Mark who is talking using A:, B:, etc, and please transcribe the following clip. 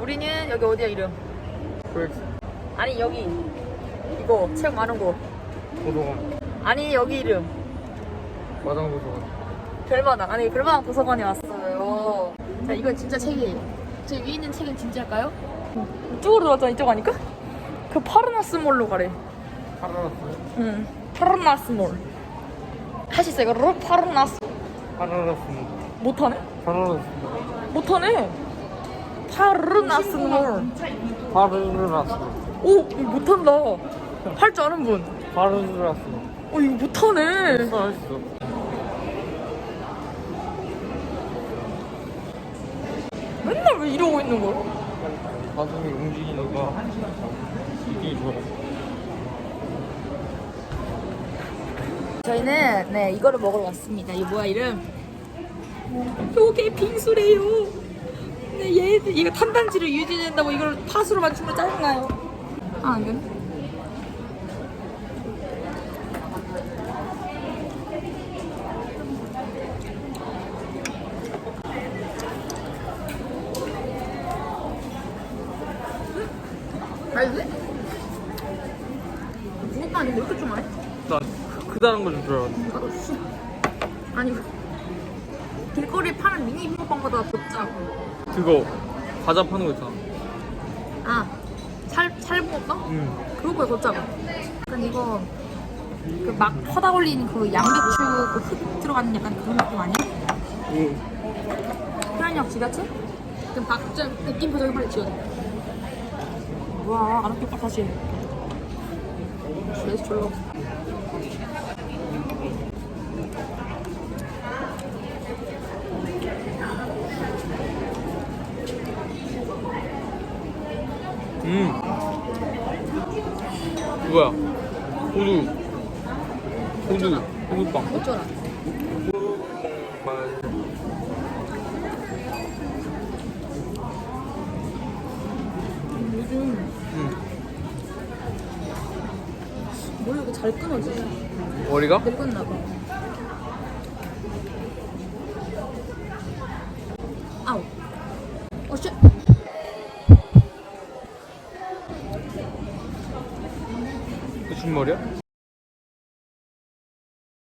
A: 우리는 여기 어디야 이름?
B: 그렇지.
A: 아니 여기 이거 책 많은 곳.
B: 도서관.
A: 아니 여기 이름.
B: 마당 도서관.
A: 별마당. 아니 별마당 도서관에 왔어요. 자 이건 진짜 책이에요. 저 위에 있는 책은 진짜일까요? 이쪽으로 들어왔잖아 이쪽 아니까? 그 파르나스몰로 가래.
B: 파라라스.
A: 응. 파르나스몰. 할 수 있어 이거 파르나스.
B: 파라라스.
A: 못하네?
B: 파라라스.
A: 못하네. 파르나스몰.
B: 파르라스.
A: 오 이거 못한다. 할 줄 아는 분.
B: 파르라스.
A: 어 이거 못하네.
B: 했어 했어.
A: 맨날 왜 이러고 있는 거야?
B: 가슴이 움직이니까 느낌이 좋아.
A: 저희는 네 이거를 먹으러 왔습니다. 이 뭐야 이름? 요게 빙수래요. 네 얘들 이거 탄단지를 유지된다고 이걸 팥으로 맞추면 짜증나요. 아 안 되네. 알지? 아닌데 왜 이렇게
B: 난 알았는데.
A: 나도 씨. 아니 길거리에 파는 미니 붕어빵보다 더 작고
B: 그거 과자 파는 거 있잖아.
A: 아 살 살붕어빵?
B: 응.
A: 그거보다 더 작아 약간 이거 그 막 퍼다 올린 그 양배추 그흙 들어가는 약간 그런 느낌 아니야?
B: 응.
A: 표현력 지같이? 그럼 박좀 느낌 보정이 빨리 지워줘 와 알았겠다 다시 그래서 졸라
B: 음. 그거야. 호두. 호두. 호두빵.
A: 어쩌라 요즘 이렇게 잘 끊어지?
B: 머리가?
A: 늙었나 봐. 아우. 어, 쉣.
B: 무슨 머리야?